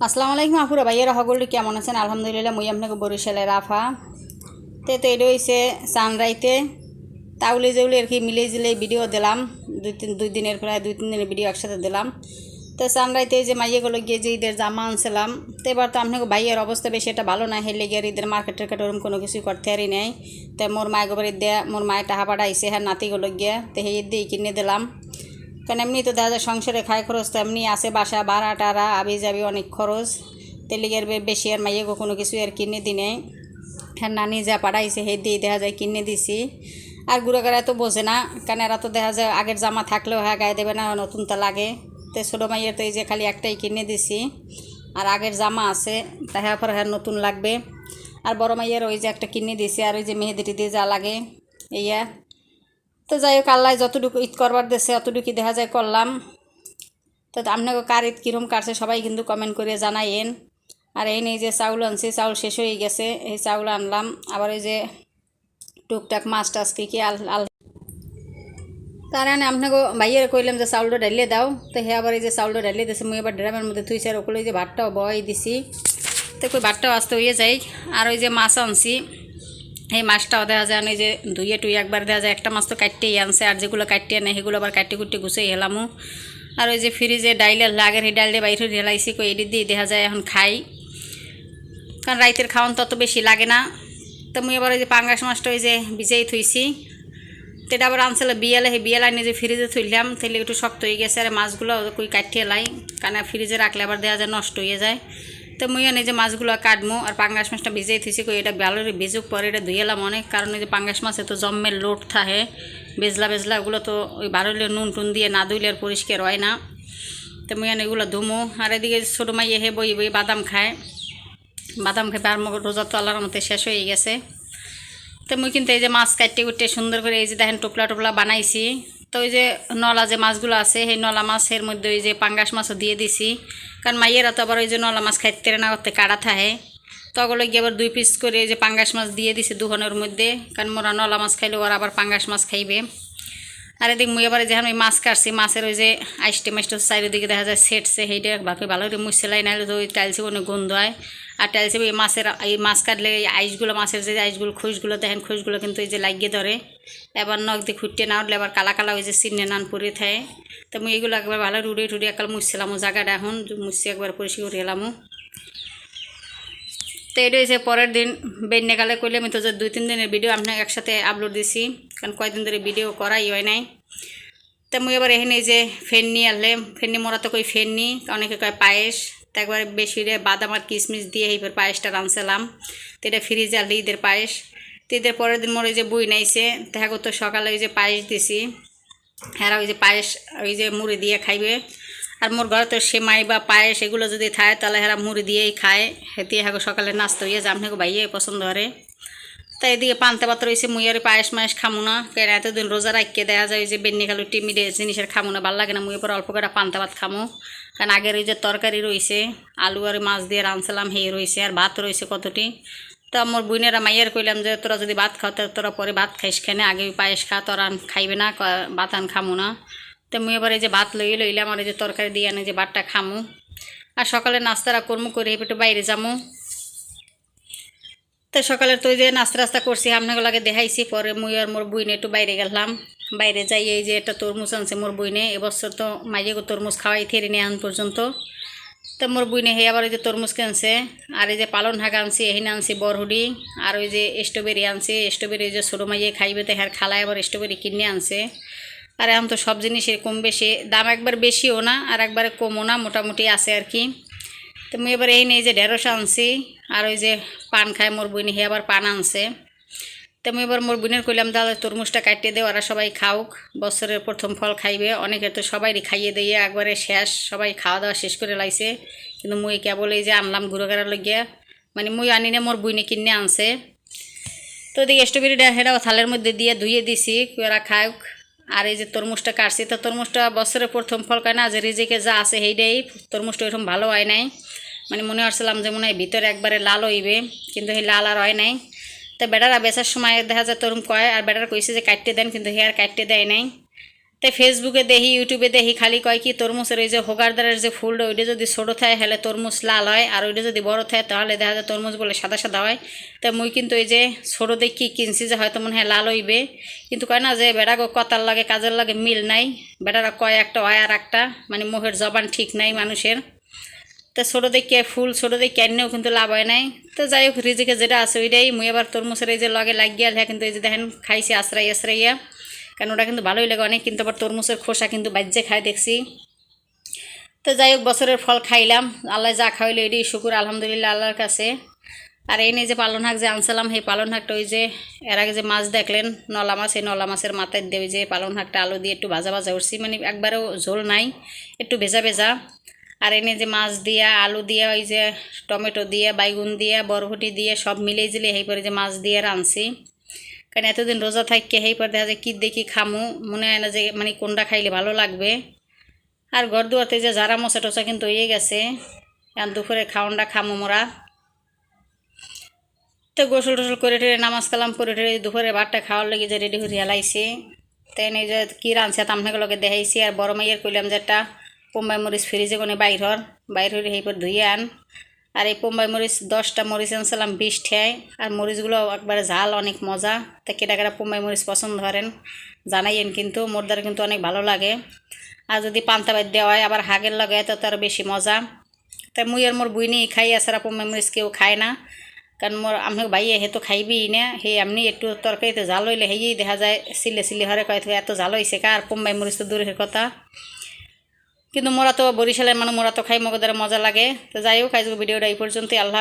আসসালামু আলাইকুম আপুরা, ভাইয়েরা, সকলে কেমন আছেন? আলহামদুলিল্লাহ, মুই আপনাকে বরিশালের রাফা। তে, তো এটা হয়েছে সানরাইতে। তাউলে জৌলে আর কি মিলে জিলে ভিডিও দিলাম। দুই তিন দুই দিনের প্রায় দুই তিন দিনের ভিডিও একসাথে দিলাম। তো, সানরাইতে যে মাইয়েগুলো গিয়ে যে ঈদের জামা আনছিলাম। তো, এবার তো আপনাকে ভাইয়ের অবস্থা বেশি এটা ভালো না। হেলে গিয়ে ঈদের মার্কেট টার্কেট ওরকম কোনো কিছুই করতে পারি নাই। তো, মোর মায়ের গোবরের দেয়া, মোর মায়ের টাহা পাঠাইছে হ্যাঁ নাতিগুলো গিয়ে। তো সেই দিয়ে কিনে দিলাম। কারণ এমনি তো যায় সংসারে খায় খরচ তো এমনি আছে বাসা, ভাড়া, টাড়া আবি যাবি অনেক খরচ। তেলিগের বেশি আর মাইয়ে কোনো কিছু আর কিনে দিনে হ্যাঁ নানি যা পাঠাইছে সেই দিয়ে দেখা যায় কিনে দিছি। আর গুড়াগাড়া তো বোঝে না, কারণ এরা তো দেখা যায় আগের জামা থাকলেও হ্যাঁ গায়ে দেবে না, নতুন নতুনটা লাগে। তো ছোটো মাইয়ের তো এই যে খালি একটাই কিনে দিছি। আর আগের জামা আছে তাহার পর হ্যাঁ নতুন লাগবে। আর বড় মাইয়ের ওই যে একটা কিনে দিছি, আর ওই যে মেহেদিটি দিয়ে যা লাগে। এইয়া। তো যাই হোক, আল্লাহ যতটুকু ঈদ করবার দেশে অতটুকু দেখা যায় করলাম। তো আপনাকে কার ঈদ কীরকম কাটছে সবাই কিন্তু কমেন্ট করে জানাইন আর এই নেই যে চাউল আনছি, চাউল শেষ হয়ে গেছে, এই চাউল আনলাম। আবার ওই যে টুকটাক মাছ টাছ কী কী আল তার মানে আপনাকে ভাইয়ের কইলাম যে চাউলটা ঢালিয়ে দাও। তো হে আবার এই যে চাউলটা ঢালিয়ে দিছে, মুই আবার ড্রামের মধ্যে থুইছি আর ওগুলো যে ভাতটাও বয় দিছি। তো কই ভাতটাও আসতে হয়ে যায় আর ওই যে মাছ আনছি। এই মাছটাও দেখা যায় ওই যে ধুয়ে টুই একবার দেখা যায়, একটা মাছ তো কাটতেই আনছে, আর যেগুলো কাটতে আনে, সেগুলো আবার কাটতে কুটতে গুছিয়ে হেলামু। আর ওই যে ফ্রিজে ডাইলের লাগের সেই ডাইল বাইরে ঢেলাইছি কই এটি দিয়ে দেখা যায়, এখন খাই। কারণ রাইতের খাওয়ান তত বেশি লাগে না। তো মুই আবার ওই যে পাঙ্গাস মাছটা ওই যে ভিজেই থুইছি। এটা আবার আনছিল বিয়ালে সেই বিয়াল আনি যে ফ্রিজে থইলাম তাহলে একটু শক্ত হয়ে গেছে, আর মাছগুলো কই কাটিয়ে লাই। কারণ ফ্রিজে রাখলে আবার দেওয়া যায়, নষ্ট হয়ে যায়। তো মুই আনি যে মাছগুলো কাটমু, আর পাঙ্গাস মাছটা ভিজেই থুইছি কই, এটা ভালো ভেজুক পরে এটা ধুয়েলাম অনেক কারণ ওই যে পাঙ্গাস মাছে তো জম্মের লোট থাকে বেজলা বেজলা ওগুলো তো ওই বারোলে নুন টুন দিয়ে না ধুইলে আর পরিষ্কার হয় না। তো মুই এগুলো ধুমু, আর এদিকে ছোটো মাইয়ে হে বই বই বাদাম খায়। বাদাম খেয়ে আর রোজা তো আল্লাহর মতে শেষ হয়ে গেছে। তো মুই কিন্তু এই যে মাছ কাটতে কুটতে সুন্দর করে এই যে দেখেন টোপলা টোপলা বানাইছি। তো ওই যে নলা যে মাছগুলো আছে, সেই নলা মাছের মধ্যে ওই যে পাঙ্গাস মাছও দিয়ে দিছি। কারণ মাইয়েরা তো আবার ওই যে নলা মাছ খাইতে না করতে কাড়া থাকে। তো ওগুলো গিয়ে আবার দুই পিস করে এই যে পাঙ্গাস মাছ দিয়ে দিছি দুহনের মধ্যে। কারণ মোরা নলা মাছ খাইলে ওরা আবার পাঙ্গাস মাছ খাইবে। আর এদিক মুই আবার যেখানে ওই মাছ কাটছি, মাছের ওই যে আইসটে মাইসটে চারিদিকে দেখা যায় সেটছে সেইটা বাকি ভালো করে মুছলাই নাহলে তো ওই টাইলসে অনেক গন্ধ হয় আর টাইলসে ওই মাছের, এই মাছ কাটলে এই আইসগুলো, মাছের যে আইসগুলো খোঁজগুলো দেখেন খোঁজগুলো কিন্তু এই যে লাগিয়ে ধরে। এবার নখ দিয়ে খুঁটতে না উঠলে আবার কালা কালা ওই যে চিনে নান পরে থাকে। তো মুই এগুলো একবার ভালো রুড়ে টুড়ে একাল মুছছিলাম জায়গাটা এখন মুছছি একবার পরিষ্কার করে এলামও তো এটা হয়েছে পরের দিন, বেন্যকালে করলে আমি তো যে দুই তিন দিনের ভিডিও আপনাকে একসাথে আপলোড দিছি, কারণ কয়েকদিন ধরে ভিডিও করাই হয় নাই। তা মুই এবার এখানে এই যে ফেননি আনলে ফেননি মোরা তো কই ফেননি অনেকে কয় পায়েস। তো একবার বেশি রে বাদাম আর কিশমিশ দিয়ে এইবার পায়েসটা রাঁধছিলাম। তো এটা ফ্রিজে আনলে ঈদের পায়েস। তো ঈদের পরের দিন মোর ওই যে বই নাইছে, দেখা করতো সকালে ওই যে পায়েস দিছি। হ্যাঁ ওই যে পায়েস, ওই যে মুড়ি দিয়ে খাইবে। আর মোর ঘরে তো সেমাই বা পায়েস এগুলো যদি খায়, তাহলে হেরা মুড়ি দিয়েই খায়। হেতে হ্যাঁ সকালে নাস্তা হইয়া জাম হেগো ভাইয়ে পছন্দ করে। তাই এদিকে পান্তা পাত্র হয়েছে মুইয়ার পায়েস মায়েস খামু না। কেন এতদিন রোজা রাখকে দেওয়া যায় যে বেন্নি খালু টিমিরে জিনিসের খামু না, ভালো লাগে না, মুই পর অল্প করে পান্তা ভাত খামু। কারণ আগের ওই যে তরকারি রয়েছে, আলু আর মাছ দিয়ে রাঁধছিলাম সেই রয়েছে আর ভাত রয়েছে কতটি। তো আমার বোনেরা মাইয়ের কইলাম যে, তোরা যদি ভাত খাও তোরা পরে ভাত খাইস খেনে আগে পায়েস খা, তোরা খাইবে না ভাত আন খামু না। তো মুই এবার এই যে ভাত লই লইলাম, আর এই যে তরকারি দিয়ে আনে যে ভাতটা খামু। আর সকালে নাস্তারা কর্ম, করে একটু বাইরে যামু। তো সকালে তো যে নাস্তা রাস্তা করছি, আপনাকে লাগে দেখাইছি, পরে মুই আর মোর বইনে একটু বাইরে গেলাম। বাইরে যাই, এই যে একটা তরমুজ আনছে মোর বইনে, এবছর তো মাইয়ে তরমুজ খাওয়াই থেরি নিয়ে আন পর্যন্ত। তো মোর বইনে হে আবার ওই যে তরমুজ আনছে আর এই যে পালন শাক আনছি, এহিনে আনছি বরহুডি, আর ওই যে স্ট্রবেরি আনছে, স্ট্রবেরি ওই যে ছোটো মাইয়ে খাইবে তো হ্যার খালায় আবার স্ট্রবেরি কিনে আনছে। আর এখন তো সব জিনিসের কম বেশি, দাম একবার বেশিও না, আর একবারে কমও না, মোটামুটি আছে আর কি। তো মুই এবার এই নেই যে ঢেঁড়স আনছি আর ওই যে পান খায় মোর বইনি, হে আবার পান আনছে। তো এবার মোর বোনের কইলাম দাদা তরমুজটা কাটিয়ে দেও, ওরা সবাই খাওক বছরের প্রথম ফল খাইবে। অনেকে তো সবাই খাইয়ে দিয়ে একবারে শেষ, সবাই খাওয়া দাওয়া শেষ করে লাইছে। কিন্তু মুই কেবল এই যে আনলাম গুঁড়ো গাড়ার লাগিয়া মানে মুই আনি না মোর বইনে কিনে আনছে। তো ওদিকে স্ট্রবেরিটা সেটাও থালের মধ্যে দিয়ে ধুয়ে দিছি, ওরা খাওক আর এই যে তরমুজটা কাটছি, তো তরমুজটা বছরের প্রথম ফল খায় না, যে রিজিকে যা আছে সেইটাই, তরমুজটা ওইরকম ভালো হয় নাই। মানে মনে করছিলাম যে মনে হয় ভিতরে একবারে লাল হইবে, কিন্তু সেই লাল আর হয় নাই। তো বেটারা বেচার সময় দেখা যায় তরুণ কয়, আর বেটারা কইছে যে কাটতে দেন, কিন্তু হেয়ার কাটতে দেয় নাই। তাই ফেসবুকে দেখি, ইউটিউবে দেখি, খালি কয় কি তরমুজের ওই যে হোগারদারের যে ফুলটা, ওইটা যদি ছোটো থাকে হলে তরমুজ লাল হয়, আর ওইটা যদি বড় থাকে তাহলে দেখা যায় তরমুজ বলে সাদা সাদা হয়। তা মুই কিন্তু ওই যে ছোটো দেখি কিনছি যে হয়তো মনে হয় লাল হইবে। কিন্তু কয় না যে বেড়া গো কতার লাগে, কাজের লাগে মিল নাই। বেটারা কয় একটা, হয় আর একটা। মানে মুখের জবান ঠিক নাই মানুষের। তো ছোটো দেখে ফুল, ছোটো দেখে আনলেও কিন্তু লাভ হয় নাই। তো যাই হোক রিজিকে যেটা আছে ওইটাই। মুই আবার তরমুজের এই যে লগে লাগিয়ে হ্যাঁ কিন্তু এই যে দেখেন, খাইছি আশ্রাই আশ্রাইয়া কারণ ওটা কিন্তু ভালোই লাগে অনেক, কিন্তু আবার তরমুজের খোসা কিন্তু বাজ্যে খায়, দেখছি। তো যাই হোক, বছরের ফল খাইলাম। আল্লাহ যা খাওয়াইলো এটি শুকুর, আলহামদুলিল্লাহ, আল্লাহর কাছে। আর এই নিয়ে যে পালন শাক যে আনছিলাম, সেই পালন শাকটা ওই যে, এর আগে যে মাছ দেখলেন, নলা মাছ এই নলা মাছের মাথায় দিয়ে ওই যে পালন শাকটা আলু দিয়ে একটু ভাজা ভাজা উঠছি। মানে একবারেও ঝোল নাই, একটু ভেজা ভেজা। আর এনে যে মাছ দিয়া, আলু দিয়া, ওই যে টমেটো দিয়ে, বাইগুন দিয়ে, বরবটি দিয়ে, সব মিলিয়ে জিলে সেই পরে যে মাছ দিয়ে রাঁধছি। কারণ এতদিন রোজা থাককে সেই পর দেখা যায় কী দেখি খামু, মনে হয় না যে মানে কোনটা খাইলে ভালো লাগবে। আর ঘর দুয়ারতে যে যারা মশা টসা কিন্তু হয়ে গেছে। আর দুপুরে খাওয়ানটা খামু মোরা। তো গোসল টোসল করে টেরে নামাজ কালাম করে টেরে দুপুরে ভাতটা খাওয়ার লেগে যে রেডি করে হেলাইছি তাই এই যে কী রাঁধছে লগে দেখাইছি। আর বড় মাইয়ের কইলাম যে একটা পোম্বাই মরিচ ফ্রিজে কোনে বাইর হর বাইর হয়ে সেই পর ধুয়ে আন। আর এই পোম্বাই মরিচ দশটা মরিচ আনছিলাম, বিশ ঠেয় আর মরিচগুলো একবারে ঝাল, অনেক মজা। তা কেটা কেটা পোম্বাই মরিচ পছন্দ করেন, জানাইয়েন কিন্তু মোরদার কিন্তু অনেক ভালো লাগে। আর যদি পান্তা বাদ দেওয়া হয়, আবার হাগের লাগে তো তার বেশি মজা। তাই মুই আর মোর বুইনি খাই আসারা পোম্বাই মরিচ কেউ খায় না। কারণ মোর আমি ভাইয়ে হে তো খাইবি না। হে এমনি একটু তরকারিতে জাল হইলে হেই দেখা যায়, সিলে সিলে হরে কয়, এত জাল হয়েছে কা, আর পোম্বাই মরিচ তো দূরের কথা। কিন্তু মোরা তো বরিশালের মানুষ, মোরা তো খাই মগদারে মজা লাগে। তো যাই হোক, আজকে ভিডিওটা এই পর্যন্তই। আল্লাহ